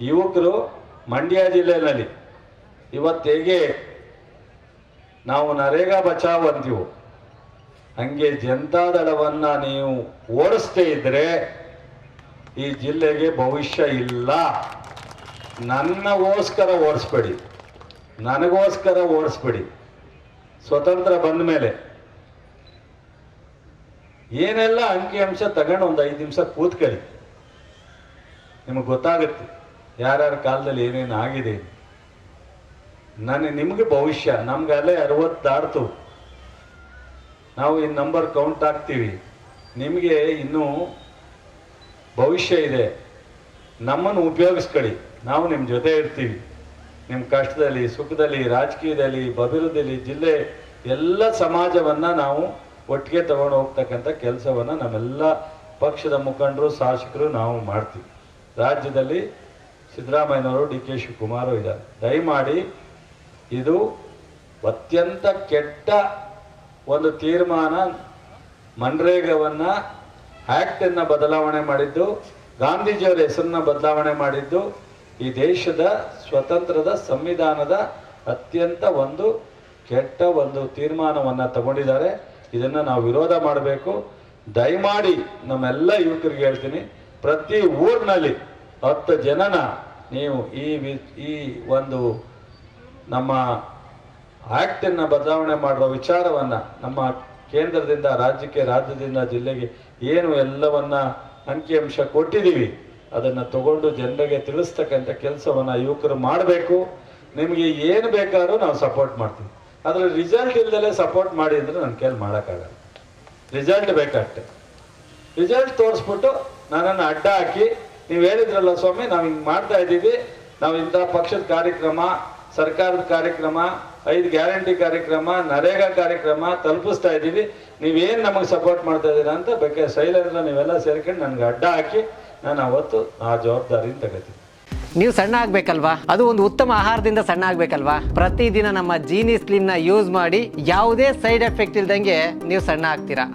ಯುವಕರು ಮಂಡ್ಯ ಜಿಲ್ಲೆಯಲ್ಲಿ ಇವತ್ತು ಹೇಗೆ ನಾವು ನರೇಗಾ ಬಚಾವ್ ಅಂತೀವೋ, ಹಂಗೆ ಜನತಾದಳವನ್ನು ನೀವು ಓಡಿಸ್ತೇ ಇದ್ರೆ ಈ ಜಿಲ್ಲೆಗೆ ಭವಿಷ್ಯ ಇಲ್ಲ. ನನ್ನಗೋಸ್ಕರ ಓಡಿಸ್ಬೇಡಿ. ನನಗೋಸ್ಕರ ಓಡಿಸ್ಬೇಡಿ. ಸ್ವತಂತ್ರ ಬಂದ ಮೇಲೆ ಏನೆಲ್ಲ ಅಂಕಿಅಂಶ ತಗೊಂಡು ಒಂದು ಐದು ನಿಮಿಷ ಕೂತ್ಕೊಳ್ಳಿ. ನಿಮಗೆ ಗೊತ್ತಾಗುತ್ತೆ. ಯಾರ್ಯಾರ ಕಾಲದಲ್ಲಿ ಏನೇನು ಆಗಿದೆ? ನನಗೆ ನಿಮಗೆ ಭವಿಷ್ಯ, ನಮ್ಗೆ ಅಲ್ಲೇ ಅರವತ್ತು ದಾಟ್ತು ನಾವು ಈ ನಂಬರ್ ಕೌಂಟ್ ಆಗ್ತೀವಿ ನಿಮಗೆ ಇನ್ನೂ ಭವಿಷ್ಯ ಇದೆ. ನಮ್ಮನ್ನು ಉಪಯೋಗಿಸ್ಕೊಳ್ಳಿ. ನಾವು ನಿಮ್ಮ ಜೊತೆ ಇರ್ತೀವಿ. ನಿಮ್ಮ ಕಷ್ಟದಲ್ಲಿ, ಸುಖದಲ್ಲಿ, ರಾಜಕೀಯದಲ್ಲಿ, ಅಭಿವೃದ್ಧಿಯಲ್ಲಿ, ಜಿಲ್ಲೆ, ಎಲ್ಲ ಸಮಾಜವನ್ನು ನಾವು ಒಟ್ಟಿಗೆ ತಗೊಂಡು ಹೋಗ್ತಕ್ಕಂಥ ಕೆಲಸವನ್ನು ನಮ್ಮೆಲ್ಲ ಪಕ್ಷದ ಮುಖಂಡರು, ಶಾಸಕರು ನಾವು ಮಾಡ್ತೀವಿ. ರಾಜ್ಯದಲ್ಲಿ ಸಿದ್ದರಾಮಯ್ಯನವರು ಡಿ ಕೆ ಶಿವಕುಮಾರು ಇದ್ದಾರೆ. ದಯಮಾಡಿ ಇದು ಅತ್ಯಂತ ಕೆಟ್ಟ ಒಂದು ತೀರ್ಮಾನ ಮನ್ರೇಗವನ್ನು ಆ್ಯಕ್ಟನ್ನು ಬದಲಾವಣೆ ಮಾಡಿದ್ದು, ಗಾಂಧೀಜಿಯವರ ಹೆಸರನ್ನ ಬದಲಾವಣೆ ಮಾಡಿದ್ದು, ಈ ದೇಶದ ಸ್ವತಂತ್ರದ ಸಂವಿಧಾನದ ಅತ್ಯಂತ ಒಂದು ಕೆಟ್ಟ ಒಂದು ತೀರ್ಮಾನವನ್ನು ತಗೊಂಡಿದ್ದಾರೆ. ಇದನ್ನು ನಾವು ವಿರೋಧ ಮಾಡಬೇಕು. ದಯಮಾಡಿ ನಮ್ಮೆಲ್ಲ ಯುವಕರಿಗೆ ಹೇಳ್ತೀನಿ, ಪ್ರತಿ ಊರಿನಲ್ಲಿ ಹತ್ತು ಜನನ ನೀವು ಈ ಈ ಒಂದು ನಮ್ಮ ಆ್ಯಕ್ಟನ್ನು ಬದಲಾವಣೆ ಮಾಡುವ ವಿಚಾರವನ್ನು ನಮ್ಮ ಕೇಂದ್ರದಿಂದ, ರಾಜ್ಯಕ್ಕೆ, ರಾಜ್ಯದಿಂದ, ಜಿಲ್ಲೆಗೆ ಏನು ಎಲ್ಲವನ್ನ ಅಂಕಿಅಂಶ ಕೊಟ್ಟಿದ್ದೀವಿ, ಅದನ್ನು ತಗೊಂಡು ಜನರಿಗೆ ತಿಳಿಸ್ತಕ್ಕಂಥ ಕೆಲಸವನ್ನು ಯುವಕರು ಮಾಡಬೇಕು. ನಿಮಗೆ ಏನು ಬೇಕಾದ್ರೂ ನಾವು ಸಪೋರ್ಟ್ ಮಾಡ್ತೀವಿ. ಅದರ ರಿಸಲ್ಟ್ ಇಲ್ದಲೇ ಸಪೋರ್ಟ್ ಮಾಡಿ ಅಂದರೆ ನನ್ನ ಕೈಲಿ ಮಾಡೋಕ್ಕಾಗಲ್ಲ. ರಿಸಲ್ಟ್ ಬೇಕಷ್ಟೆ ರಿಸಲ್ಟ್ ತೋರಿಸ್ಬಿಟ್ಟು ನನ್ನನ್ನು ಅಡ್ಡ ಹಾಕಿ ನೀವು ಹೇಳಿದ್ರಲ್ಲ ಸ್ವಾಮಿ, ನಾವು ಹಿಂಗೆ ಮಾಡ್ತಾ ಇದ್ದೀವಿ. ನಾವು ಇಂಥ ಪಕ್ಷದ ಕಾರ್ಯಕ್ರಮ, ಸರ್ಕಾರದ ಕಾರ್ಯಕ್ರಮ, ಐದು ಗ್ಯಾರಂಟಿ ಕಾರ್ಯಕ್ರಮ, ನರೇಗಾ ಕಾರ್ಯಕ್ರಮ ತಲುಪಿಸ್ತಾ ಇದ್ದೀವಿ. ನೀವೇನು ನಮಗೆ ಸಪೋರ್ಟ್ ಮಾಡ್ತಾ ಇದ್ದೀರಾ ಅಂತ ಬಗ್ಗೆ ಶೈಲೇಂದ್ರ ನೀವೆಲ್ಲ ಸೇರ್ಕೊಂಡು ನನಗೆ ಅಡ್ಡ ಹಾಕಿ ನಾನು ಅವತ್ತು ಆ ಜವಾಬ್ದಾರಿನ ತಗೋತೀನಿ. ನೀವು ಸಣ್ಣ ಆಗ್ಬೇಕಲ್ವಾ? ಅದು ಒಂದು ಉತ್ತಮ ಆಹಾರದಿಂದ ಸಣ್ಣ ಆಗ್ಬೇಕಲ್ವಾ? ಪ್ರತಿದಿನ ನಮ್ಮ ಜೀನಿ ಸ್ಲಿಮ್ನ ಯೂಸ್ ಮಾಡಿ ಯಾವುದೇ ಸೈಡ್ ಎಫೆಕ್ಟ್ ಇಲ್ದಂಗೆ ನೀವು ಸಣ್ಣ ಆಗ್ತೀರಾ?